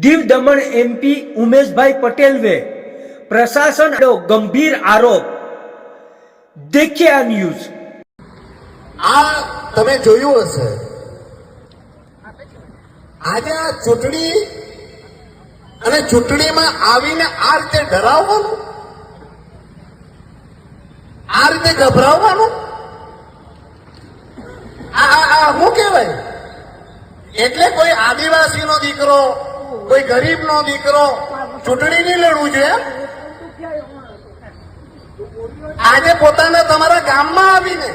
Diu Daman MP Umeshbhai પટેલવે પ્રશાસન ગંભીર આરોપ. દેખીએ આ ન્યૂઝ. આ તમે જોયું હશે. આજે આ ચૂંટણી અને ચૂંટણીમાં આવીને આ રીતે ડરાવવાનું? આ રીતે ગભરાવવાનું? આ આ શું કહેવાય? એટલે કોઈ આદિવાસીનો દીકરો કોઈ ગરીબનો દીકરો ચૂંટણી નહીં લડવું જોઈએ? આજે પોતાના તમારા ગામમાં આવીને,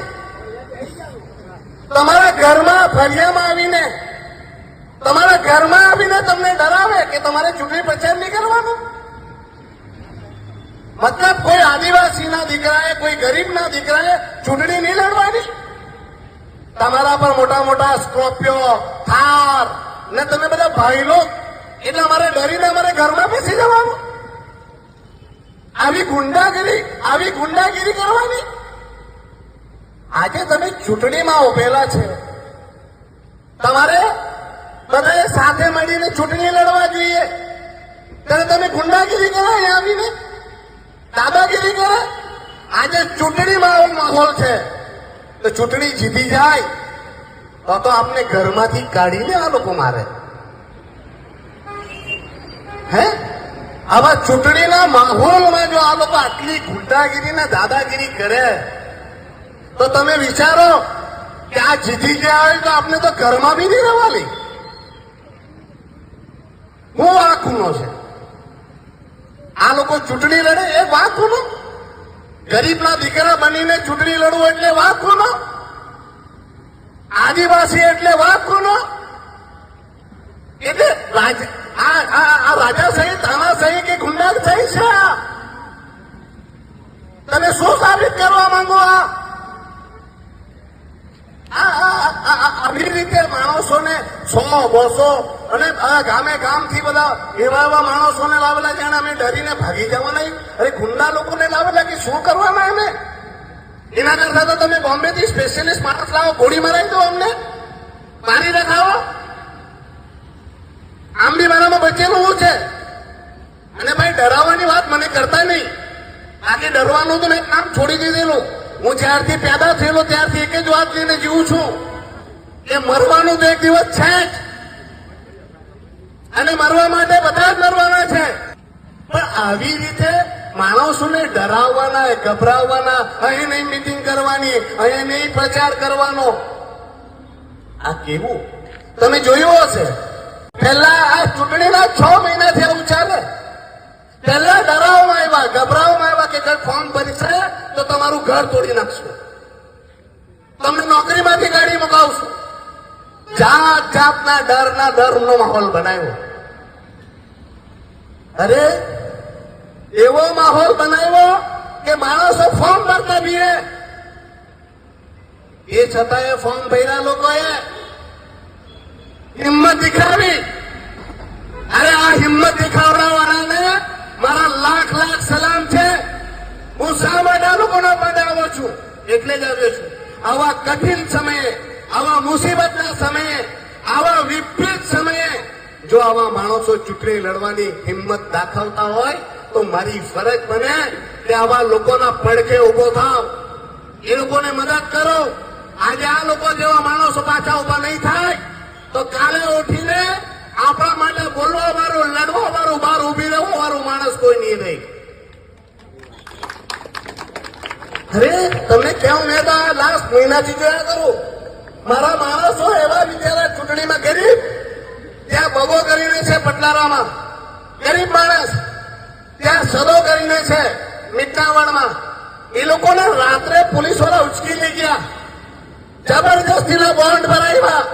તમારા ઘરમાં ફરિયામાં આવીને, તમારા ઘરમાં આવીને તમને ડરાવે કે તમારે ચૂંટણી પ્રચાર નહીં કરવાનો? મતલબ કોઈ આદિવાસીના દીકરાએ, કોઈ ગરીબના દીકરાએ ચૂંટણી નહીં લડવાની? તમારા પર મોટા મોટા સ્કોર્પિયો, થાર, ને તમે બધા ભાઈલો એટલે અમારે ડરીને અમારે ઘરમાં બેસી જવાનું. આવી ગુંડાગીરી આવી ગુંડાગીરી કરવાની. આજે તમે ચૂંટણીમાં ઉભેલા છે. તમારે બધાએ સાથે મળીને ચૂંટણી લડવા જોઈએ. ત્યારે તમે ગુંડાગીરી કરો અહીંયા આવીને. દાદાગીરી કરે. આજે ચૂંટણીમાં એવો માહોલ છે. તો ચૂંટણી જીતી જાય. તો તો આપને ઘરમાંથી કાઢીને આ લોકો મારે. હે? આવા ચૂંટણીના માહોલમાં જો આ લોકો આટલી ગુંડાગીરી ને દાદાગીરી કરે, તો તમે વિચારો કે આ જીતી ગયા હોય તો આપને તો ઘરમાં બી નહીં રહેવાની. હું આ ખૂનો છે. આ લોકો ચૂંટણી લડે એ વાત ખૂનો ગરીબના દીકરા બનીને ચૂંટણી લડવું એટલે વાત ખૂનો આદિવાસી એટલે વાત ખૂનો એટલે રાજ આ આ આ રાજાશાહી તાનાશાહી કે ગુંડાશાહી છે? આ તમે શું સાબિત કરવા માંગો આ? આવી રીતે માણસોને સો બસો અને આ ગામે ગામથી બધા એવા એવા માણસોને લાવેલા જાણે અમે ડરીને ભાગી જવા નહીં. અરે ગુંડા લોકોને લાવેલા કે શું કરવાના અમે એના કરતા તો તમે બોમ્બેથી સ્પેશિયલિસ્ટ માણસ લાવો, ગોળી મરાવી દો અમને. મારી રખાવો આમ બી મારામાં બચેલું હું છે? અને ભાઈ ડરાવવાની વાત મને કરતા નહીં. બાકી ડરવાનું તો મેં કામ છોડી દીધેલું. હું જ્યારથી પેદા થયેલો ત્યારથી એક જ વાત લઈને જીવું છું. કે મરવાનું તો એક દિવસ છે જ. અને મરવા માટે બધા જ મરવાના છે. પણ આવી રીતે માણસોને ડરાવવાના, ગભરાવવાના, અહીં નહીં મિટિંગ કરવાની, અહીં નહીં પ્રચાર કરવાનો, આ કેવું? તમે જોયું હશે? પહેલા આ ચૂંટણીના છ મહિનાથી આવું ચાલે. પહેલા ડરાવવામાં આવ્યા, ગભરાવવામાં આવ્યા કે ઘર ફોર્મ ભરીશે તો તમારું ઘર તોડી નાખશું. તમને નોકરીમાંથી ગાડી મગાવશું જાત જાતના ડરના ડરનો માહોલ બનાવ્યો. અરે, એવો માહોલ બનાવ્યો કે માણસો ફોર્મ ભરતા બીએ એ છતાં એ ફોર્મ ભર્યા લોકોએ હિંમત દેખાડી અરે આ હિંમત દેખાડવાવાળાને મારા લાખ લાખ સલામ છે. હું શા માટે આ લોકોના આવો છું? એટલે જ આવ્યો છું. આવા કઠિન સમયે, આવા મુસીબતના સમયે, આવા વિપરીત સમયે, જો આવા માણસો ચૂંટણી લડવાની હિંમત દાખવતા હોય, તો મારી ફરજ બને કે આવા લોકોના પડખે ઊભો થાવ. એ લોકોને મદદ કરો. આજે આ લોકો જેવા માણસો પાછા ઊભા નહીં થાય. તો કાલે ઉઠીને આપણા માટે બોલવા વાળું લડવા વાળું બહાર ઊભી રહેવા વાળું માણસ કોઈ નહીં. રહી અરે તમે કેમ મેં લાસ્ટ મહિનાથી જોયા કરું. મારા માણસો એવા બિચારા ચૂંટણીમાં ગરીબ, ત્યાં બગો કરીને છે પટલારામાં. ગરીબ માણસ, ત્યાં સદો કરીને છે મીઠાવણમાં એ લોકોને રાત્રે પોલીસવાળા ઉચકી લઈ ગયા. જબરદસ્તીના બોન્ડ ભરાવ્યા.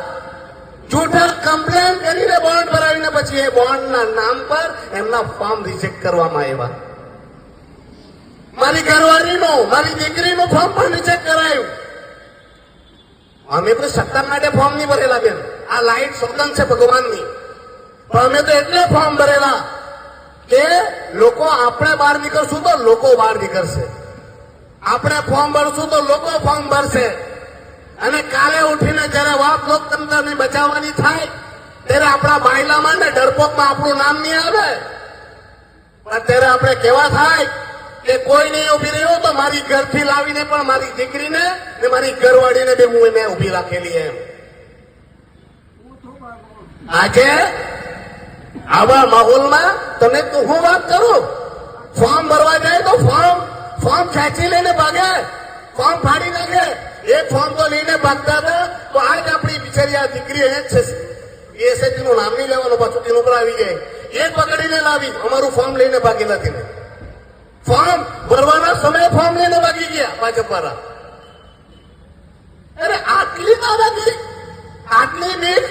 જૂઠા કમ્પ્લેન કરીને બોન્ડ ભરાવીને પછી એ બોન્ડના નામ પર એમના ફોર્મ રિજેક્ટ કરવામાં આવ્યા. મારી ઘરવાળીનું, મારી દીકરીનું ફોર્મ પણ રિજેક્ટ કરાયું. અમે તો સત્તા માટે ફોર્મ નહીં ભરેલા બેન. આ લાઈટ સ્વતંત્ર છે ભગવાનની. પણ અમે તો એટલે ફોર્મ ભરેલા કે લોકો આપણે બહાર નીકળશું તો લોકો બહાર નીકળશે. આપણે ફોર્મ ભરશું તો લોકો ફોર્મ ભરશે. અને કાલે ઉઠીને જયારે વાત લોકતંત્રની બચાવવાની થાય, ત્યારે આપણા બાયલામાં ને ડરપોકમાં આપણું નામ નહીં આવે. પણ ત્યારે આપણે કેવા થાય કે કોઈ નહીં ઊભી રહ્યો તો મારી ઘરથી લાવીને પણ મારી દીકરીને ને મારી ઘરવાળીને બે હું એને ઊભી રાખેલી એમ. આજે આવા માહોલમાં તમે તો હું વાત કરું? ફોર્મ ભરવા જાય તો ફોર્મ ફોર્મ ખેંચી લઈને ભાગે, ફોર્મ ફાડી નાખે. એક ફોર્મ તો લઈને ભાગતા હતા તો આજ આપણી બિચારી આ દીકરી એ જ છે. એસઆઈટી નું નામ નહીં લેવાનું, પાછું તેનું પર આવી જાય. એ પકડીને લાવી, અમારું ફોર્મ લઈને ભાગેલા તેને ફોર્મ ભરવાના સમયે ફોર્મ લઈને ભાગી ગયા ભાજપ વાળા અરે આટલી દાદાગીરી આટલી બીક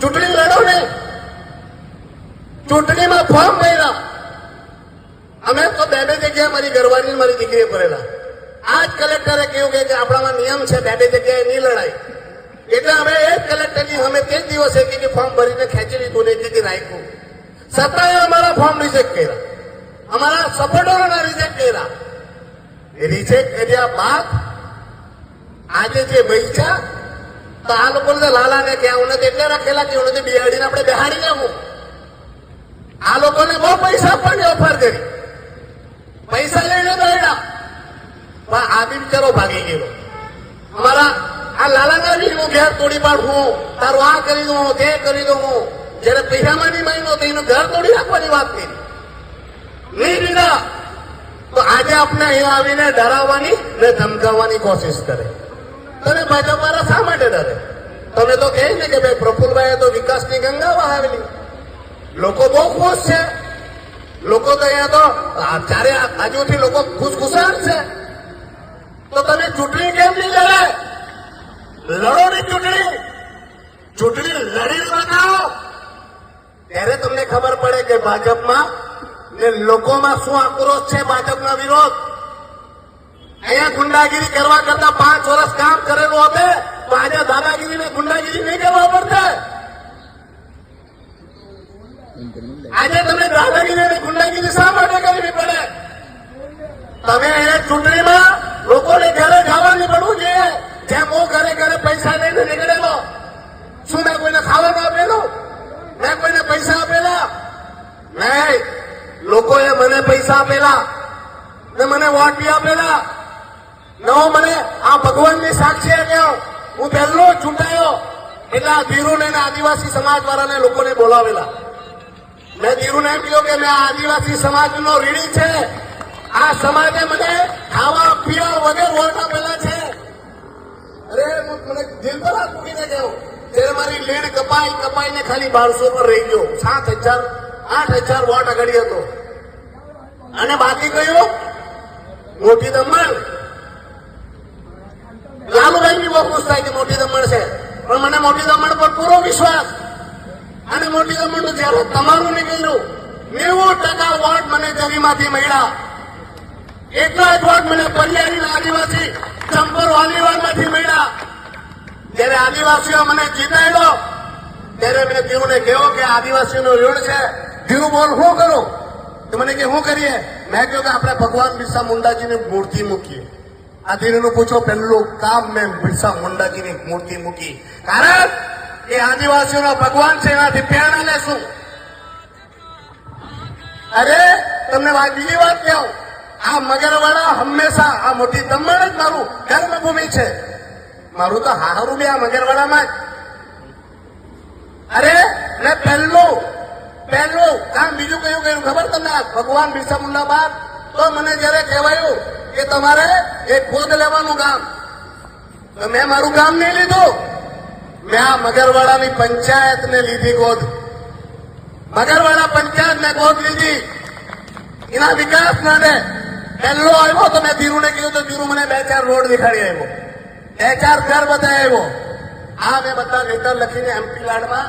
ચૂંટણી લડો ને, ચૂંટણીમાં ફોર્મ ભર્યા. અમે તો બે બે જગ્યાએ મારી ઘરવાળી મારી દીકરીએ ભરેલા. આ જ કલેક્ટરે કહ્યું કે આપણામાં નિયમ છે બે બે જગ્યાએ નહીં લડાય. એટલે અમે એ જ કલેક્ટરની અમે તે જ દિવસે કે ફોર્મ ભરીને ખેંચી લીધું ને તેથી રાખ્યું. છતાંય અમારા ફોર્મ રિજેક્ટ કર્યા. અમારા સપોર્ટરોના રિજેક્ટ કર્યા. એ રિજેક્ટ કર્યા બાદ આજે જે વૈચા, તો આ લોકો લાલાને કે ઉને તો એટલે રાખેલા કે ઉને બિહાડીને આપણે બેહાડી લેવું આ લોકોને બહુ પૈસા આપવાની ઓફર કરી. પૈસા લઈને દોડ્યા પણ આ બી બિચારો ભાગી ગયેલો. અમારા આ લાલાના નું ઘેર તોડી પાડવું તારું આ કરી દઉં, તે કરી દઉં જયારે પૈસામાંની મહિનો તો એનું ઘર તોડી નાખવાની વાત કરી. નહીં દીધા તો આજે આપણે અહીંયા આવીને ડરાવવાની ને ધમકાવવાની કોશિશ કરે. તમે ભાજપ વાળા શા માટે ડરે? તમે તો કહે ને કે ભાઈ પ્રફુલભાઈએ તો વિકાસની ગંગા વહાવેલી. લોકો બહુ ખુશ છે. લોકો તો અહીંયા તો ચારે બાજુથી લોકો ખુશખુશાલ છે. તો તમે ચૂંટણી કેમ નહીં લડે? લડો ની ચૂંટણી. ચૂંટણી લડી બનાવો ત્યારે તમને ખબર પડે કે ભાજપમાં ને લોકોમાં શું આક્રોશ છે ભાજપના વિરોધ? અહીંયા ગુંડાગીરી કરવા કરતા પાંચ વર્ષ કામ કરેલું હશે તો આજે દાદાગીરી ને ગુંડાગીરી નહીં કરવા પડશે આજે તમને દાદાગીરી અને ગુંડાગીરી શા માટે કરવી પડે તમે અહીંયા ચૂંટણીમાં લોકોને ઘરે જવા નીકળવું જોઈએ જેમ હું ઘરે ઘરે પૈસા લઈને નીકળેલો શું મેં કોઈને ખાવાનું આપેલું મેં કોઈને પૈસા આપેલા નહીં લોકોએ મને પૈસા આપેલા ને મને વોટ બી આપેલા નવો મને આ ભગવાનની સાક્ષી ગયો હું પહેલો જ ચૂંટાયો એટલે ધીરુને આદિવાસી સમાજ વાળાને લોકોને બોલાવેલા. મેં ધીરુને એમ કહ્યું કે મેં આદિવાસી આદિવાસી સમાજનો ઋણી છે. આ સમાજે મને ખાવા, પીવા વગર વોટ આપેલા છે. અરે મને દિલ પર હાથ મૂકીને ગયો. ત્યારે મારી લીડ કપાઈ, કપાઈને ખાલી બારસો પર રહી ગયો. સાત હજાર, આઠ હજાર વોટ આગળ હતો. અને બાકી કહ્યું મોટી દમણ. લાલુભાઈ બી બહુ ખુશ થાય કે મોટી દમણ છે? પણ મને મોટી દમણ પર પૂરો વિશ્વાસ. અને મોટી દમણનું જયારે તમારું નીકળ્યું, નેવું ટકા વોટ મને જમીમાંથી મળ્યા. એટલા જ વોટ મને પર્યાયી આદિવાસી ચંપર વાલીવાડમાંથી મળ્યા. જયારે આદિવાસીઓ મને જીતાડ્યો, ત્યારે મેં દીવને કહ્યું કે આદિવાસીનું ઋણ છે. દીવ બોલ શું કરું? તો મને કે શું કરીએ? મેં કહ્યું કે, આપણે ભગવાન બિરસા મુંડાજીની મૂર્તિ મૂકીએ. આ ધીરુનું પૂછો, પહેલું કામ મેં બિરસા મુંડાજીની મૂર્તિ મૂકી. કારણ એ આદિવાસીઓના ભગવાન છે, એનાથી પ્રેરણા લેશું. અરે, તમને બીજી વાત કહું. આ મગરવાડા હંમેશા આ મોટી દમણ જ મારું કર્મભૂમિ છે. મારું તો હારું બી આ મગરવાડામાં જ. અરે, ને પહેલું પહેલું કામ બીજું કયું કયું ખબર તમને? ભગવાન બિરસા મુંડા બાદ? તો મને જયારે કહેવાયું કે તમારે એક ખોદ લેવાનું કામ મેં મારું કામ નહીં લીધું. મેં આ મગરવાડાની પંચાયતને લીધી ગોદ. મગરવાડા પંચાયત ને ગોદ લીધી. એના વિકાસ માટે પહેલો આવ્યો તો મેં ધીરુને કહ્યું તો ધીરુ મને બે ચાર રોડ દેખાડી આવ્યો. બે ચાર ઘર બતાવ્યો આ મેં બધા લેટર લખીને એમપી લાડમાં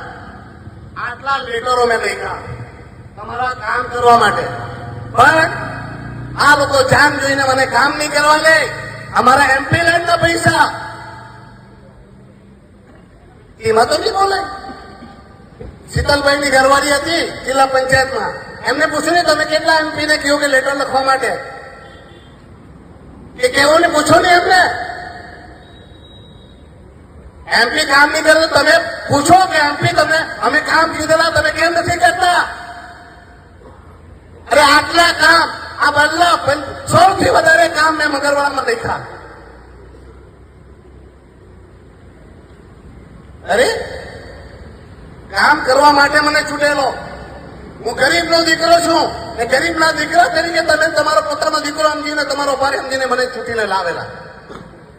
આટલા લેટરો મેં લખ્યા. તમારા કામ કરવા માટે. પણ આ લોકો જાન જોઈને મને કામ નહીં કરવા દે અમારા એમપી લેન્ડના પૈસા. એમાં તો નહીં બોલે. શીતલભાઈ ની ઘરવાળી હતી જિલ્લા પંચાયતમાં. એમને પૂછ્યું ને, તમે કેટલા એમપી ને કહ્યું કે લેટર લખવા માટે? એ કેવો ને પૂછો ને એમને. એમપી કામ નહીં કરે તમે પૂછો કે એમપી તમે, અમે કામ કીધેલા, તમે કેમ નથી કરતા? અરે, આટલા કામ આ બદલા સૌથી વધારે કામ મેં મગરવાડામાં દેખા. અરે? કામ કરવા માટે મને છૂટેલો. હું ગરીબનો દીકરો છું. ને ગરીબના દીકરા તરીકે તમે તમારો પોતાનો દીકરો સમજીને તમારો ભારે સમજીને મને છૂટીને લાવેલા.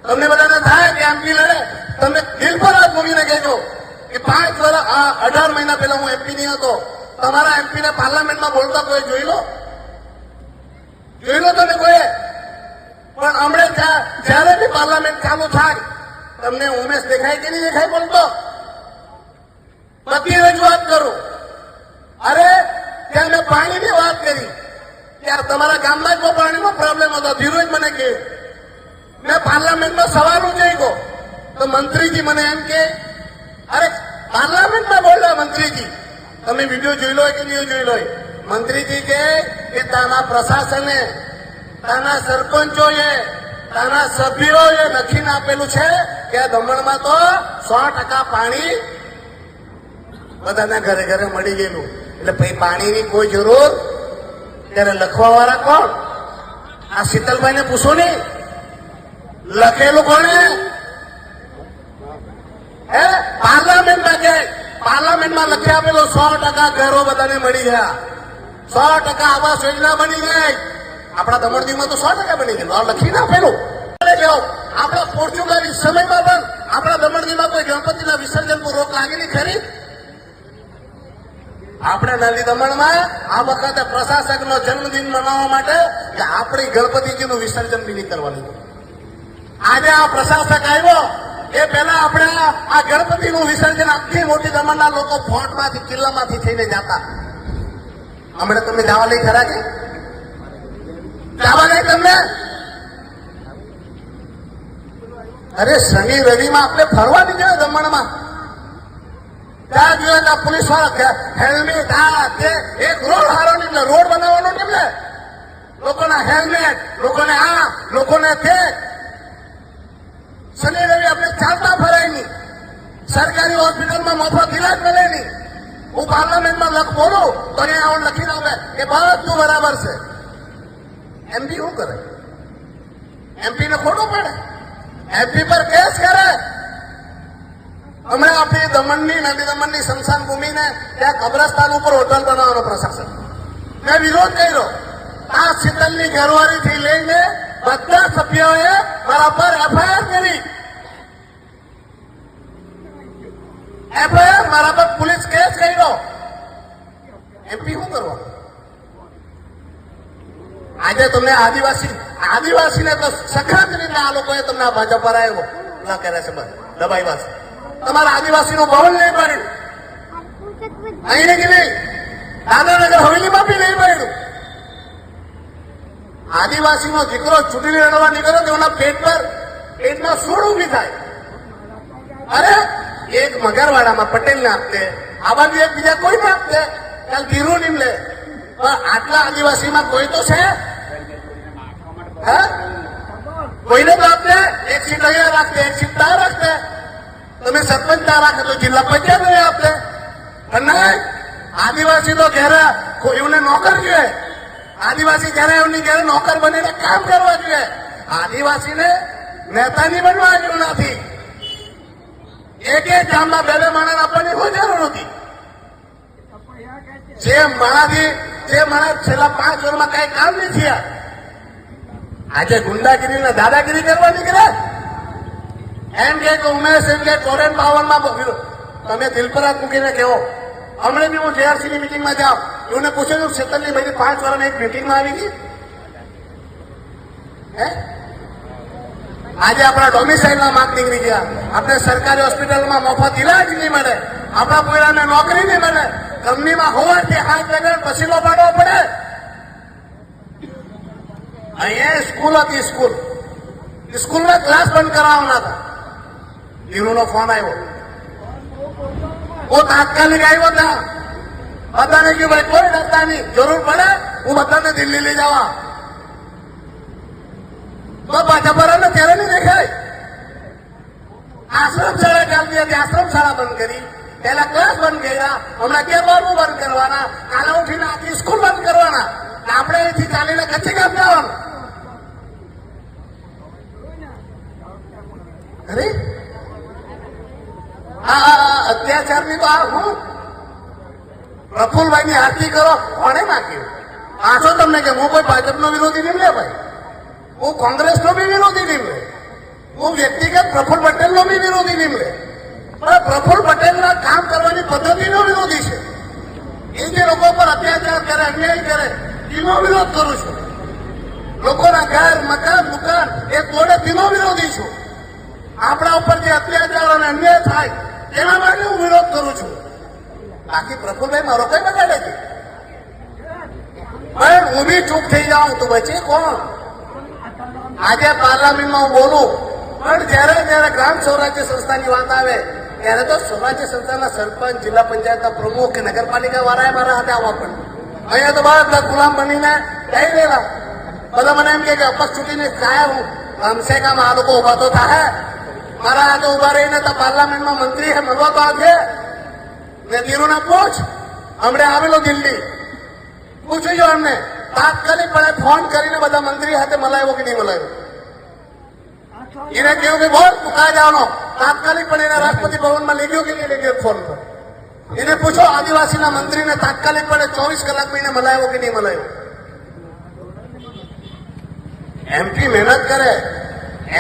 તમને બધાને થાય કે એમપી લડે તમે દિલ પર હાથ મૂકીને કહેજો કે પાંચ વર્ષ અઢાર મહિના પહેલા હું એમપી નહીં હતો. તમારા એમપી ને પાર્લામેન્ટમાં બોલતા કોઈ જોઈ લો? જોઈ લો તમે કોઈ. પણ હમણાં જ્યાં- જ્યારે બી પાર્લામેન્ટ ચાલુ થાય, તમને ઉમેશ દેખાય કે નહીં દેખાય બોલતો બધી રજૂઆત કરું. અરે, ત્યાં મેં પાણીની વાત કરી. ત્યાં તમારા ગામમાં જ પાણીનો પ્રોબ્લેમ હતો. ધીરુજ મને કે મેં પાર્લામેન્ટમાં સવાલ ગયો તો મંત્રીજી મને એમ કે અરે, પાર્લામેન્ટમાં બોલ્યા મંત્રીજી. તમે વીડિયો જોઈ લો કે નહીં જોઈ લો મંત્રીજી કે કે તાના પ્રશાસને, તાના સરપંચોએ, તાના સભ્યોએ લખીને આપેલું છે કે આ દમણમાં તો સો ટકા પાણી બધાના ઘરે ઘરે મળી ગયેલું. એટલે ભાઈ, પાણીની કોઈ જરૂર ત્યારે લખવા વાળા કોણ? આ શીતલભાઈને પૂછો ને. લખેલું કોણે? હે? પાર્લામેન્ટમાં કે, પાર્લામેન્ટમાં લખી આપેલો સો ટકા ઘરો બધાને મળી ગયા. સો ટકા આવાસ યોજના બની ગઈ આપણા દમણદીવમાં તો સો ટકા બની ગયું. લખી અરે જાઓ, આપણા પોર્ચુગલ સમયમાં પણ આપણા દમણદીવમાં કોઈ ગણપતિના વિસર્જન પર રોક લાગેલી ખરી. આપણે નાની દમણમાં આ વખતે પ્રશાસકનો જન્મદિન મનાવવા માટે કે આપણી ગણપતિજીનું વિસર્જન બી નહીં કરવાનું. આજે આ પ્રશાસક આવ્યો એ પહેલા આપણે આ ગણપતિનું વિસર્જન આખી મોટી દમણના લોકો ફોર્ટમાંથી કિલ્લામાંથી થઈને જતા. હમણાં તમે દાવા લઈ ખરા કે દાવા લઈ તમને? અરે શનિ રવિમાં આપણે ફરવા નહીં જોઈએ દમણમાં ત્યાં જોઈએ ત્યાં પોલીસવાળા હેલ્મેટ આ તે એક રોડ હારો નીકળે રોડ બનાવવાનો નીકળે લોકોના હેલ્મેટ લોકોને આ લોકોને તે. શનિ રવિ આપણે ચાલતા ફરાય નહીં. સરકારી હોસ્પિટલમાં મફત ઇલાજ મળે નહીં. હું પાર્લામેન્ટમાં લખ બોલું, તો અહીંયા આવડ લખી આવે કે બધું બરાબર છે. એમપી શું કરે? એમપી ને ખોટું પડે? એમપી પર કેસ કરે? હમણાં આપણી દમણની નદી દમણની સ્મશાન ભૂમિને ત્યાં કબ્રસ્તાન ઉપર હોટલ બનાવવાનો પ્રશાસન. મેં વિરોધ કર્યો. આ શીતલની ઘરવાળીથી લઈને બધા સભ્યોએ મારા પર એફઆઈઆર કરી. એફઆઈઆર મારા પર પોલીસ કેસ કર્યો. એમપી શું કરવા? આજે તમને આદિવાસી, આદિવાસીને તો સખત રીતે આ લોકોએ તમને આ ભાજપ પર આવ્યો ના કરે છે દબાઈ વાસ તમારા આદિવાસીનું ભવન નહીં પડ્યું. અહીં કે નહીં? દાદાનગર હવેલીમાં બી નહીં પડ્યું. આદિવાસીનો દીકરો ચૂંટણી લડવા નીકળ્યો તો એના પેટ પર, પેટમાં સોડ ઊભી થાય. અરે એક મગરવાડામાં પટેલને આપતે, આ બાજુ એક બીજા કોઈને આપતે? કાલ ધીરુ નીમલે પણ આટલા આદિવાસીમાં કોઈ તો છે? કોઈને તો આપતે? એક સીટ અહીંયા રાખતે, એક સીટ ત્યાં રાખતે. તમે સરપંચ ત્યાં રાખે તો જિલ્લા પંચાયત નહીં આપતે અને આદિવાસી તો ઘેરે કોઈ એમને નોકર જોઈએ. આદિવાસી ઘેરે એમની ઘેરે નોકર બનીને કામ કરવા જોઈએ. આદિવાસીને નેતા નહીં બનવા જેવું નથી. એક એક ગામમાં બે બે માણસ કોઈ જરૂર નથી. જે માણાથી, જે માણસ છેલ્લા પાંચ વર્ષમાં કઈ કામ નહીં થયા. આજે ગુંડાગીરી ને દાદાગીરી કરવા નીકળ્યા. એમ કે ઉમેશ, એમ કે ટોરેન બાવનમાં તમે દિલ પર મૂકીને કહો હમણાં બી હું જેઆરસી ની મિટિંગમાં જાઉં. એમને પૂછ્યું શેતલની ભાઈ પાંચ વર્ષની એક મિટિંગમાં આવી ગઈ? હે? આજે આપણા ડોમિસાઇલના માર્ક નીકળી ગયા. આપણે સરકારી હોસ્પિટલમાં મફત ઇલાજ નહીં મળે. આપણા પોયરાને નોકરી નહીં મળે. કંપનીમાં હોવાથી હાથ લગાડ પસીલો પાડવો પડે. અહીંયા સ્કૂલ હતી સ્કૂલ. સ્કૂલમાં ક્લાસ બંધ કરાવવાના હતા. ધીરુનો ફોન આવ્યો. હું તાત્કાલિક આવ્યો ત્યાં. બધાને કહ્યું ભાઈ, કોઈ ડરતા નહીં જરૂર પડે? હું બધાને દિલ્હી લઈ જવા. તો પાછા ત્યારે નહીં દેખાય. આશ્રમ શાળા ચાલતી હતી આશ્રમ શાળા બંધ કરી. પહેલા ક્લાસ બંધ કર્યા, હમણાં કે બારમું બંધ કરવાના. કાલે ઉઠીને આખી સ્કૂલ બંધ કરવાના. આપણે અહીંથી ચાલીને કચ્છી ગામ જવાનું. અરે આ અત્યાચારની તો આ હું? પ્રફુલભાઈ ની આરતી કરો કોને નાખ્યું આશો તમને કે હું કોઈ ભાજપનો વિરોધી નહીં લે ભાઈ? હું કોંગ્રેસનો બી વિરોધી લે હું વ્યક્તિગત પ્રફુલ પટેલનો બી વિરોધી લે પણ પ્રફુલ પટેલના કામ કરવાની પદ્ધતિનો વિરોધી છે. એ જે લોકો પર અત્યાચાર કરે, અન્યાય કરે, એનો વિરોધ કરું છું. લોકોના ઘર, મકાન, દુકાન, એ તોડે તેનો વિરોધી છું. આપણા ઉપર જે અત્યાચાર અને અન્યાય થાય, તેના માટે હું વિરોધ કરું છું. બાકી પ્રફુલભાઈ મારો કઈ બગાડે છે? પણ હું બી ચૂપ થઈ જાઉં, તો બચે કોણ? આજે પાર્લામેન્ટમાં હું બોલું, પણ જ્યારે જ્યારે ગ્રામ સ્વરાજ્ય સંસ્થાની વાત આવે, ત્યારે તો સ્વરાજ્ય સંસ્થાના સરપંચ, જિલ્લા પંચાયતના પ્રમુખ કે નગરપાલિકા વાળાએ મારા હાથે આવવા પડે અહીંયા તો બધા ગુલામ બનીને જઈ ગયેલા બધા મને એમ કે ચૂંટીને કાયા હું કમસે કમ આ લોકો ઊભા તો થાય મારા હાથે ઊભા રહીને તો પાર્લામેન્ટમાં મંત્રી હે, મળવા તો આવશે ને દીરુના પૂછ. હમણાં આવેલો દિલ્હી. પૂછી જો એમને. તાત્કાલિક પણે ફોન કરીને બધા મંત્રી સાથે મલાવ્યો કે નહીં મલાવ્યો? એને કહ્યું કે બોલ, તું કાં જવાનો તાત્કાલિક પણ એને રાષ્ટ્રપતિ ભવનમાં લઈ ગયો કે નહીં લઈ ગયો ફોન પર? એને પૂછો, આદિવાસીના મંત્રીને તાત્કાલિક પણ ચોવીસ કલાક મહિને મલાવ્યો કે નહીં મલાયો એમપી મહેનત કરે.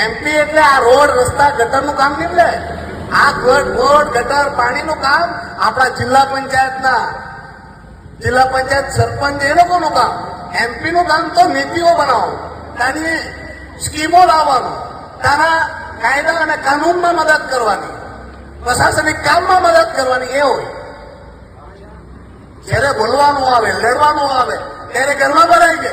એમપી એટલે આ રોડ, રસ્તા, ગટરનું કામ લે આ ગઢ રોડ ગટર, પાણીનું કામ આપણા જિલ્લા પંચાયતના. જિલ્લા પંચાયત સરપંચ એ લોકોનું કામ. એમપી નું કામ તો નીતિઓ બનાવો. ત્યાંની સ્કીમો લાવવાનું. ત્યાંના કાયદા અને કાનૂનમાં મદદ કરવાની. પ્રશાસનિક કામમાં મદદ કરવાની એ હોય. જ્યારે બોલવાનું આવે, લડવાનું આવે, ત્યારે ઘરમાં ભરાઈ જાય.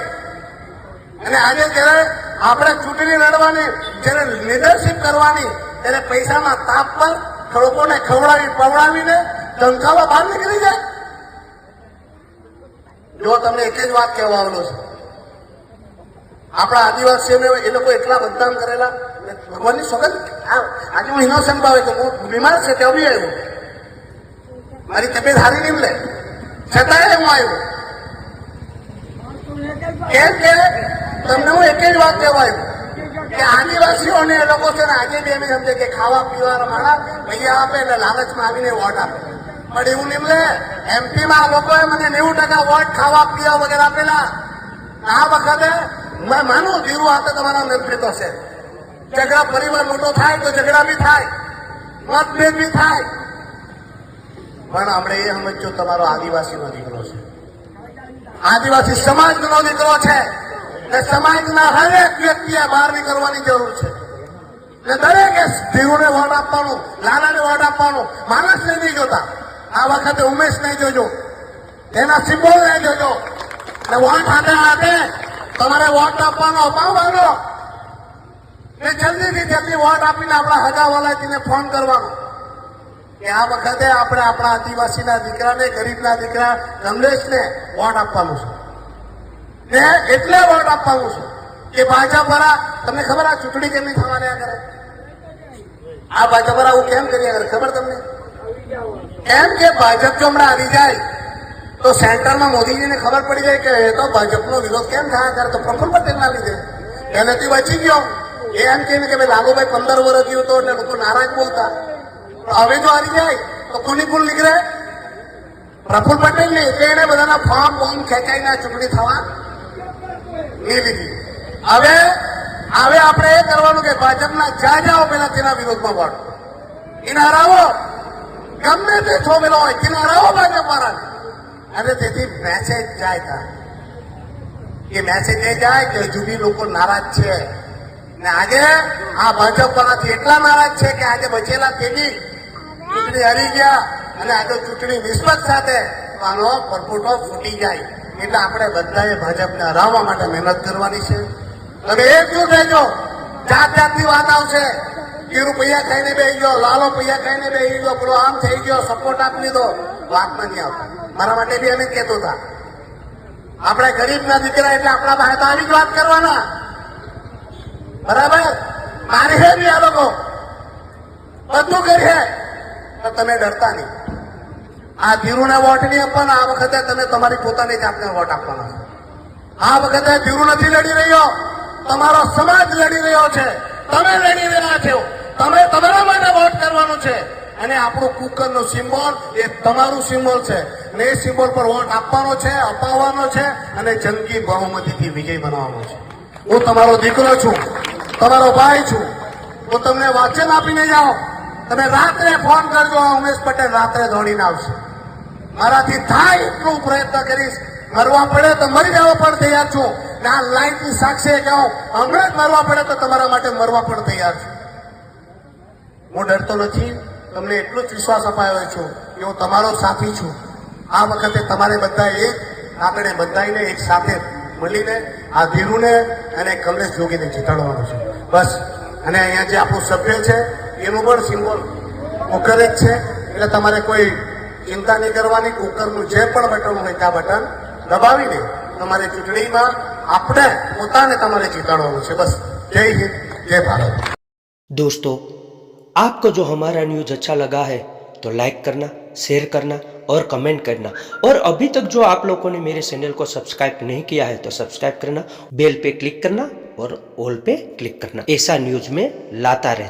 અને આજે જ્યારે આપણે ચૂંટણી લડવાની, જ્યારે લીડરશીપ કરવાની, ત્યારે પૈસાના તાપ પર લોકોને ખવડાવી, પવડાવીને ધમકાવા બહાર નીકળી જાય. જો તમને એક જ વાત કહેવા આવેલો છે. આપણા આદિવાસીઓને એ લોકો એટલા બદનામ કરેલા ને ભગવાનની સોગંદ આજે હું ઇનોસન્ટ ભાવે તો હું બીમાર છે તે બી આવ્યો. મારી તબિયત હારી લે છતાંય હું આવ્યો. કેમ કે તમને હું એક જ વાત કહેવા આવ્યો. કે આદિવાસીઓને એ લોકો છે ને આજે બી એમ સમજે કે ખાવા પીવા માણા પૈસા આપે એટલે લાલચમાં આવીને વોટ આપે. પણ એવું નિમલે એમપીમાં આ લોકોએ મને નેવું ટકા વોટ ખાવા પીવા વગેરે આપેલા. આ વખતે મેં માનું જીવું હાથે તમારા મતભેદ હશે ઝઘડા પરિવાર મોટો થાય તો ઝઘડા બી થાય. મતભેદ બી થાય. પણ આપણે એ સમજો તમારો આદિવાસીનો દીકરો છે. આદિવાસી સમાજનો દીકરો છે. ને સમાજના હરેક વ્યક્તિએ બહાર નીકળવાની જરૂર છે. ને દરેકે ધીરુને વોટ આપવાનું, લાલાને વોટ આપવાનું, માણસને નહીં જોતા. આ વખતે ઉમેશને જોજો. તેના સિમ્બોલને જોજો. એટલે વોટ હાથે હાથે તમારે વોટ આપવાનો અપાવવાનો ને જલ્દીથી જલ્દી વોટ આપીને આપણા હગા વલાજીને ફોન કરવાનો. કે આ વખતે આપણે આપણા આદિવાસીના દીકરાને, ગરીબના દીકરા કમલેશને વોટ આપવાનું છે. ને એટલે વોટ આપવાનું છે કે ભાજપ વાળા તમને ખબર આ ચૂંટણી કેમની થવાની આ કરે આ ભાજપ વાળા આવું કેમ કરે ખબર તમને? કેમ કે ભાજપ જો હમણાં આવી જાય, તો સેન્ટરમાં મોદીજીને ખબર પડી જાય કે તો ભાજપનો વિરોધ કેમ થયા કરે તો પ્રફુલ પટેલના લીધે. એનાથી બચી ગયો. એમ કહીને કે ભાઈ લાલુભાઈ પંદર વર્ષ ગયું હતો એટલે લોકો નારાજ બોલતા. હવે જો આવી જાય, તો કોની ભૂલ નીકળે. પ્રફુલ પટેલ ને એટલે એને બધાના ફોર્મ બોમ્બ ખેંચાઈને ચૂંટણી થવા નહીં લીધી હવે હવે આપણે એ કરવાનું કે ભાજપના જ્યાં જાઓ પેલા તેના વિરોધમાં વોટ એને હરાવો. ગમે તે છોમેલો હોય કિનારાઓ ભાજપ વાળાને અને તેથી મેસેજ જાય ત્યાં એ મેસેજ એ જાય કે જુદી લોકો નારાજ છે. ને આજે આ ભાજપ વાળાથી એટલા નારાજ છે કે આજે બચેલા તેની ચૂંટણી હરી ગયા અને આજે ચૂંટણી નિસ્બત સાથે આનો પરપોટો ફૂટી જાય. એટલે આપણે બધાએ ભાજપને હરાવવા માટે મહેનત કરવાની છે. તમે એકજૂટ રહેજો જાત જાતની વાત આવશે. કે રૂપિયા ખાઈને બેસી ગયો લાલો પૈયા ખાઈને બેસી ગયો પેલો આમ થઈ ગયો સપોર્ટ આપી દીધો વાતમાં નહીં આવતા મારા માટે બી અમે કહેતો હતા. આપણે ગરીબના દીકરા એટલે આપણા પાસે તો આવી જ વાત કરવાના. બરાબર? મારે હે બી આ લોકો? બધું કરીએ તો તમે ડરતા નહીં. આ ધીરુના વોટ નહીં આપવાના આ વખતે તમે તમારી પોતાની જાતને વોટ આપવાના છો. આ વખતે ધીરુ નથી લડી રહ્યો. તમારો સમાજ લડી રહ્યો છે. તમે લડી રહ્યા છો. તમે તમારા માટે વોટ કરવાનું છે. અને આપણું કુકરનું સિમ્બોલ એ તમારું સિમ્બોલ છે. અને એ સિમ્બોલ પર વોટ આપવાનો છે, અપાવવાનો છે, અને જંગી બહુમતીથી વિજય બનાવવાનો છે. હું તમારો દીકરો છું, તમારો ભાઈ છું. હું તમને વાચન આપીને જાઓ તમે રાત્રે ફોન કરજો ઉમેશ પટેલ રાત્રે દોડીને આવશે. મારાથી થાય એટલું પ્રયત્ન કરીશ. મરવા પડે તો મરી જવા પણ તૈયાર છું. ના લાઈનની સાક્ષી કહો, હમણાં જ મરવા પડે તો તમારા માટે મરવા પણ તૈયાર છું. હું ડરતો નથી. તમને એટલો જ વિશ્વાસ અપાયો છું કે હું તમારો સાથી છું. આ વખતે તમારે બધા એક આપણે બધાને એક સાથે મળીને આ ધીરુને અને કમલેશ જોગીને જીતાડવાનું છે. બસ. અને અહીંયા જે આપણું સભ્ય છે, એનું પણ સિમ્બોલ કુકર જ છે. એટલે તમારે કોઈ ચિંતા નહીં કરવાની. કુકરનું જે પણ બટન હોય ત્યાં બટન દબાવીને તમારે ચૂંટણીમાં આપણે પોતાને તમારે જીતાડવાનું છે. બસ. જય હિન્દ, જય ભારત. દોસ્તો आपको जो हमारा न्यूज़ अच्छा लगा है तो लाइक करना शेयर करना और कमेंट करना। और अभी तक जो आप लोगों ने मेरे चैनल को सब्सक्राइब नहीं किया है तो सब्सक्राइब करना बेल पे क्लिक करना और ऑल पे क्लिक करना। ऐसा न्यूज़ में लाता रहता।